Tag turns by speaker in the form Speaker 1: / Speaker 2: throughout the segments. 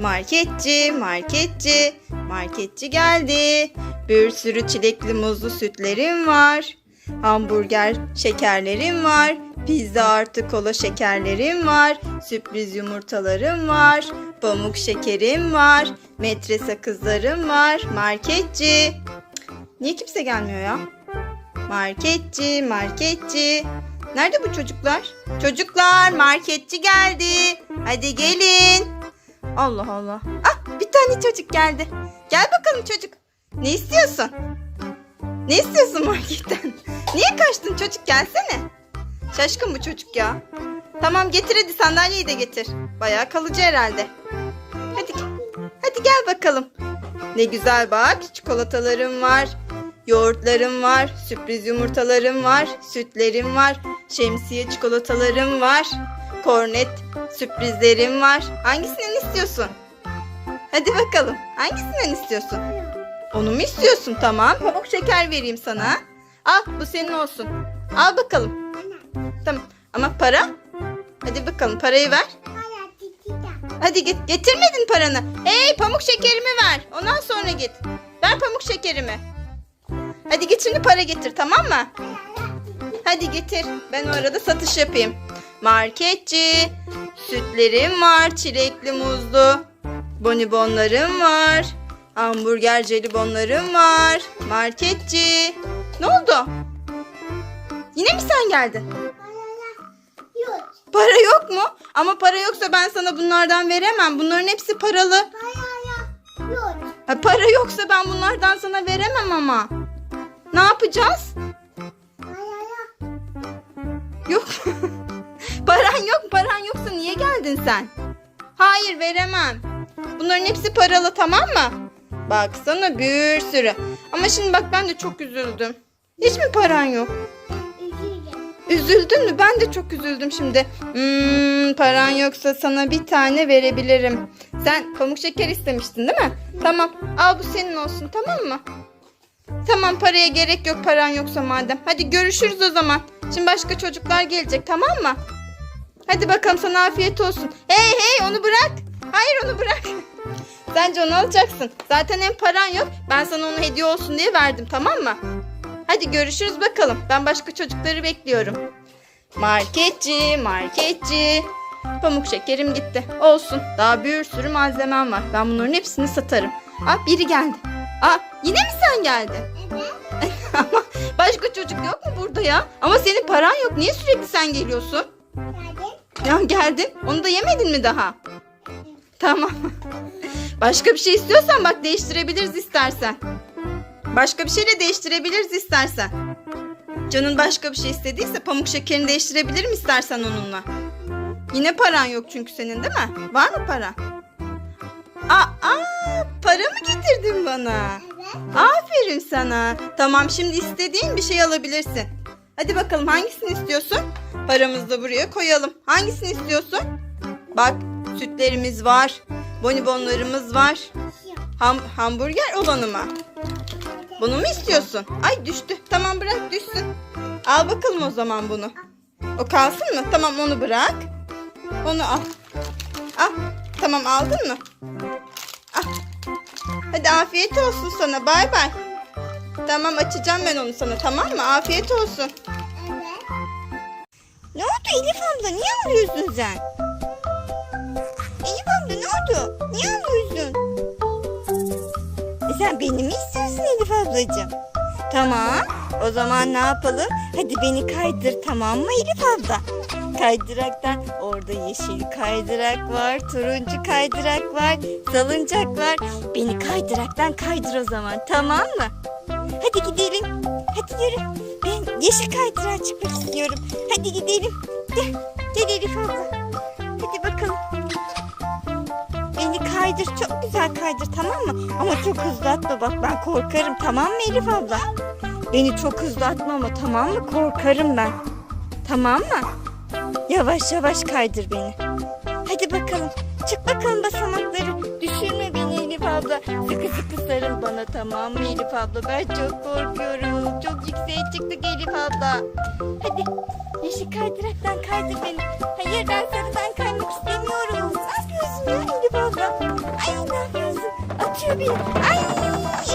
Speaker 1: Marketçi, marketçi, marketçi geldi. Bir sürü çilekli muzlu sütlerim var. Hamburger şekerlerim var. Pizza artı kola şekerlerim var. Sürpriz yumurtalarım var. Pamuk şekerim var. Metre sakızlarım var. Marketçi. Niye kimse gelmiyor ya? Marketçi, marketçi. Nerede bu çocuklar? Çocuklar, marketçi geldi. Hadi gelin. Allah Allah. Ah, bir tane çocuk geldi. Gel bakalım çocuk. Ne istiyorsun? Ne istiyorsun marketten? Niye kaçtın çocuk gelsene. Şaşkın bu çocuk ya. Tamam getir hadi sandalyeyi de getir. Bayağı kalıcı herhalde. Hadi hadi gel bakalım. Ne güzel bak çikolatalarım var. Yoğurtlarım var, sürpriz yumurtalarım var, sütlerim var, şemsiye çikolatalarım var, kornet sürprizlerim var. Hangisinden istiyorsun? Hadi bakalım. Hangisinden istiyorsun? Onu mu istiyorsun? Tamam. Pamuk şeker vereyim sana. Al bu senin olsun. Al bakalım. Tamam. Ama para? Hadi bakalım parayı ver. Hadi git. Getirmedin paranı. Hey pamuk şekerimi ver. Ondan sonra git. Ver pamuk şekerimi. Hadi git şimdi para getir tamam mı? Hadi getir. Ben o arada satış yapayım. Marketçi. Sütlerim var. Çilekli muzlu. Bonibonlarım var. Hamburger jelibonlarım var. Marketçi. Ne oldu? Yine mi sen geldin?
Speaker 2: Yok.
Speaker 1: Para yok mu? Ama para yoksa ben sana bunlardan veremem. Bunların hepsi paralı.
Speaker 2: Paraya yok.
Speaker 1: Ha, para yoksa ben bunlardan sana veremem ama. Ne yapacağız?
Speaker 2: Paraya
Speaker 1: Yok. Paran yok, paran yoksa niye geldin sen? Hayır veremem. Bunların hepsi paralı tamam mı? Baksana bir sürü. Ama şimdi bak ben de çok üzüldüm. Hiç mi paran yok? Üzüldün mü? Ben de çok üzüldüm şimdi. Hmm, paran yoksa sana bir tane verebilirim. Sen pamuk şeker istemiştin değil mi? Tamam. Al bu senin olsun tamam mı? Tamam paraya gerek yok paran yoksa madem. Hadi görüşürüz o zaman. Şimdi başka çocuklar gelecek tamam mı? Hadi bakalım sana afiyet olsun. Hey hey onu bırak. Hayır onu bırak. Sence onu alacaksın. Zaten hem paran yok. Ben sana onu hediye olsun diye verdim tamam mı? Hadi görüşürüz bakalım. Ben başka çocukları bekliyorum. Marketçi, marketçi. Pamuk şekerim gitti. Olsun. Daha bir sürü malzemem var. Ben bunların hepsini satarım. Aa biri geldi. Aa yine mi sen geldin?
Speaker 2: Evet.
Speaker 1: Ama başka çocuk yok mu burada ya? Ama senin paran yok. Niye sürekli sen geliyorsun? Ya geldin. Onu da yemedin mi daha? Tamam. Başka bir şey istiyorsan bak değiştirebiliriz istersen. Başka bir şeyle değiştirebiliriz istersen. Canın başka bir şey istediyse pamuk şekerini değiştirebilirim istersen onunla. Yine paran yok çünkü senin değil mi? Var mı para? Aa, aa para mı getirdin bana? Aferin sana. Tamam şimdi istediğin bir şey alabilirsin. Hadi bakalım hangisini istiyorsun? Paramızı da buraya koyalım. Hangisini istiyorsun? Bak sütlerimiz var. Bonibonlarımız var. Ham hamburger olanı mı? Bunu mu istiyorsun? Ay düştü. Tamam bırak düşsün. Al bakalım o zaman bunu. O kalsın mı? Tamam onu bırak. Onu al. Al. Tamam aldın mı? Al. Hadi afiyet olsun sana. Bay bay. Tamam açacağım ben onu sana tamam mı? Afiyet olsun.
Speaker 2: Evet.
Speaker 1: Ne oldu Elif abla? Niye ağlıyorsun sen? Elif abla ne oldu? Niye ağlıyorsun? E sen beni mi istiyorsun Elif ablacığım? Tamam. O zaman ne yapalım? Hadi beni kaydır tamam mı Elif abla? Kaydıraktan orada yeşil kaydırak var, turuncu kaydırak var, salıncak var. Beni kaydıraktan kaydır o zaman tamam mı? Hadi gidelim. Hadi yürü. Ben yeşil kaydırağa çıkmak istiyorum. Hadi gidelim. Gel. Gel Elif abla. Hadi bakalım. Beni kaydır. Çok güzel kaydır tamam mı? Ama çok hızlı atma bak ben korkarım tamam mı Elif abla? Beni çok hızlı atma ama tamam mı? Korkarım ben. Tamam mı? Yavaş yavaş kaydır beni. Hadi bakalım. Çık bakalım basamakları. Abla. Sıkı sıkı sarıl bana tamam mı Elif abla? Ben çok korkuyorum. Çok yükseğe çıktık Elif abla. Hadi yeşil kaydıraktan kaydır beni. Hayır ben sarıdan kaymak istemiyorum. Ne yapıyorsun ya Elif abla? itiyor beni. Ay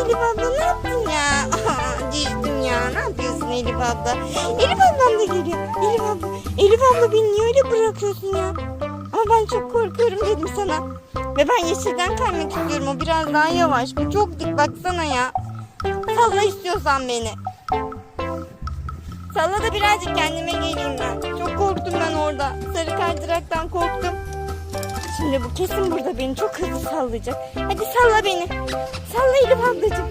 Speaker 1: Elif abla ne yaptın ya? Düştüm ya. Ne yapıyorsun Elif abla? Elif ablam da geliyor. Elif abla, Elif abla beni niye öyle bırakıyorsun ya? Ama ben çok korkuyorum dedim sana. Ve ben yeşilden kaymak istiyorum. O biraz daha yavaş. Bu çok dik baksana ya. Salla istiyorsan beni. Salla da birazcık kendime geleyim ben. Çok korktum ben orada. Sarı kaydıraktan korktum. Şimdi bu kesin burada beni çok hızlı sallayacak. Hadi salla beni. Salla Elif ablacığım.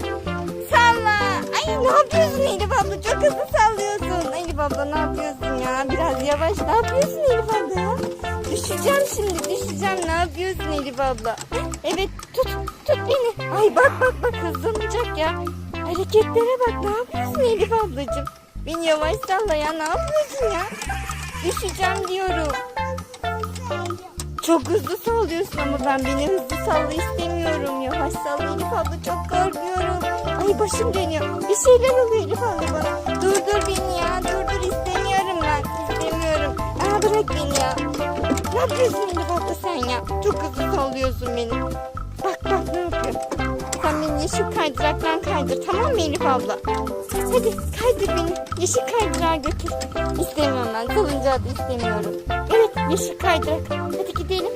Speaker 1: Salla. Ay ne yapıyorsun Elif abla? Çok hızlı sallıyorsun. Elif abla ne yapıyorsun ya? Biraz yavaş. Ne yapıyorsun Elif abla ya? Düşeceğim şimdi düşeceğim. Ne yapıyorsun Elif abla? Evet tut tut beni. Ay bak bak bak hızlanacak ya. Hareketlere bak. Ne yapıyorsun Elif ablacığım? Beni yavaş salla ya. Ne yapıyorsun ya? Düşeceğim diyorum. Çok hızlı sallıyorsun ama ben beni hızlı salla istemiyorum. Yavaş salla Elif abla çok korkuyorum. Ay başım dönüyor. Bir şeyler oluyor Elif abla bana. Durdur beni ya durdur istemiyorum Yapıyorsun Elif abla sen ya? Çok hızlı sallıyorsun beni. Bak bak ne yapıyor. Sen beni yeşil kaydıraktan kaydır tamam mı Elif abla? Hadi kaydır beni. Yeşil kaydırağa götür. İstemiyorum ben. Salıncağı da istemiyorum. Evet yeşil kaydırak. Hadi gidelim.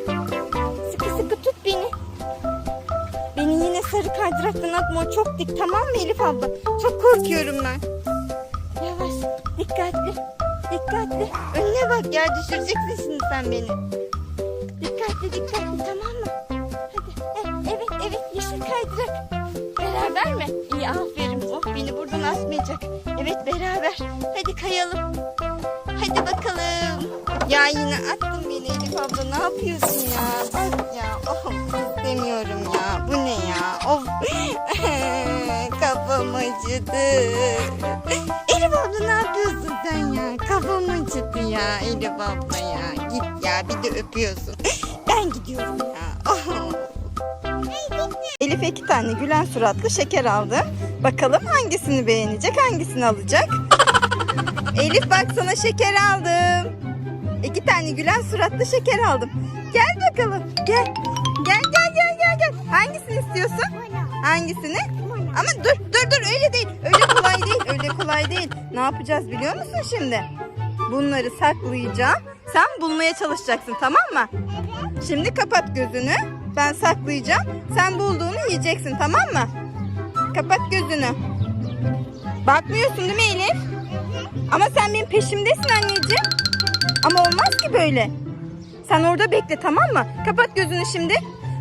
Speaker 1: Sıkı sıkı tut beni. Beni yine sarı kaydıraktan atma. O çok dik tamam mı Elif abla? Çok korkuyorum ben. Yavaş. Dikkatli. Dikkatli. Önüne bak ya düşüreceksin şimdi sen beni. Dikkatli dikkatli tamam mı? Hadi. Eh, Evet evet yeşil kaydırak. Beraber mi? İyi aferin. Oh beni buradan asmayacak. Evet beraber. Hadi kayalım. Hadi bakalım. Ya yine attın beni Elif abla. Ne yapıyorsun ya? Bak ya. Oh istemiyorum ya. Bu ne ya? Of. Kafam acıdı. Elif abla ne ya Elif abla ya. Git ya bir de öpüyorsun. Ben gidiyorum ya. Elif'e iki tane gülen suratlı şeker aldım. Bakalım hangisini beğenecek, hangisini alacak. Elif bak sana şeker aldım. İki tane gülen suratlı şeker aldım. Gel bakalım. Gel. Gel gel gel gel gel. Hangisini istiyorsun? Hangisini? Ama dur dur dur öyle değil. Öyle kolay değil. Öyle kolay değil. Ne yapacağız biliyor musun şimdi? Bunları saklayacağım. Sen bulmaya çalışacaksın tamam mı? Şimdi kapat gözünü. Ben saklayacağım. Sen bulduğunu yiyeceksin tamam mı? Kapat gözünü. Bakmıyorsun değil mi Elif? Ama sen benim peşimdesin anneciğim. Ama olmaz ki böyle. Sen orada bekle tamam mı? Kapat gözünü şimdi.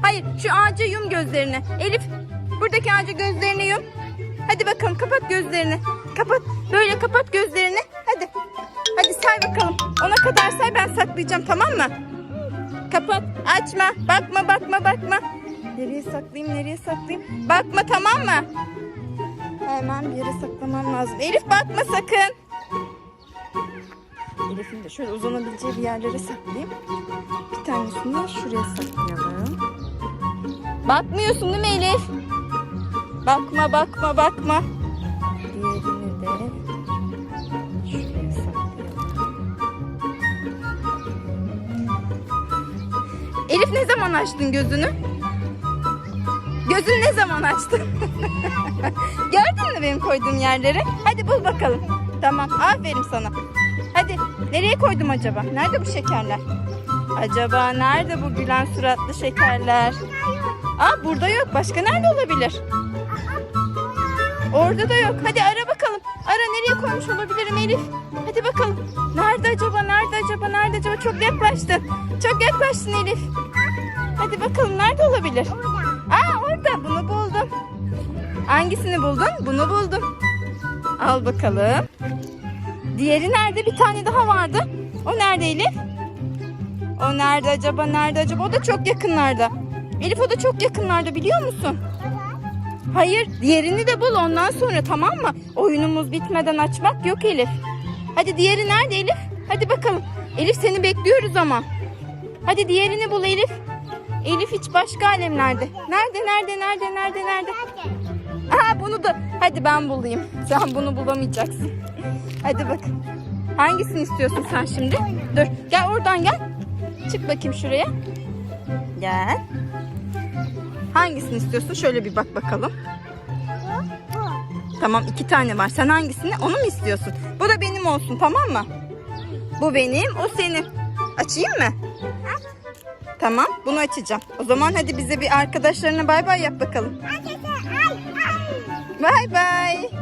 Speaker 1: Hayır şu ağaca yum gözlerini. Elif buradaki ağaca gözlerini yum. Hadi bakalım kapat gözlerini. Kapat. Böyle kapat gözlerini. Kadar say ben saklayacağım tamam mı? Kapat. Açma. Bakma bakma bakma. Nereye saklayayım nereye saklayayım? Bakma tamam mı? Hemen bir yere saklamam lazım. Elif bakma sakın. Elif'in de şöyle uzanabileceği bir yerlere saklayayım. Bir tanesini de şuraya saklayalım. Bakmıyorsun değil mi Elif? Bakma bakma bakma. Ne zaman açtın gözünü? Gözünü ne zaman açtın? Gördün mü benim koyduğum yerleri? Hadi bul bakalım. Tamam aferin sana. Hadi nereye koydum acaba? Nerede bu şekerler? Acaba nerede bu gülen suratlı şekerler? Aa burada yok. Başka nerede olabilir? Orada da yok. Hadi ara bakalım. Ara nereye koymuş olabilirim Elif? Hadi bakalım. Nerede acaba? Nerede acaba? Nerede acaba? Çok yaklaştın. Çok yaklaştın Elif. Hadi bakalım nerede olabilir? Aa orada. Bunu buldum. Hangisini buldun? Bunu buldum. Al bakalım. Diğeri nerede? Bir tane daha vardı. O nerede Elif? O nerede acaba? Nerede acaba? O da çok yakınlarda. Elif o da çok yakınlarda biliyor musun? Hayır, diğerini de bul ondan sonra tamam mı? Oyunumuz bitmeden açmak yok Elif. Hadi diğeri nerede Elif? Hadi bakalım. Elif seni bekliyoruz ama. Hadi diğerini bul Elif. Elif hiç başka alemlerde. Nerede, nerede, nerede, nerede, nerede? Aha bunu da. Hadi ben bulayım. Sen bunu bulamayacaksın. Hadi bak. Hangisini istiyorsun sen şimdi? Dur. Gel oradan gel. Çık bakayım şuraya. Gel. Hangisini istiyorsun? Şöyle bir bak bakalım. Tamam iki tane var. Sen hangisini? Onu mu istiyorsun? Bu da benim olsun tamam mı? Bu benim, o senin. Açayım mı? Tamam bunu açacağım. O zaman hadi bize bir arkadaşlarına bay bay yap bakalım. Bay bay.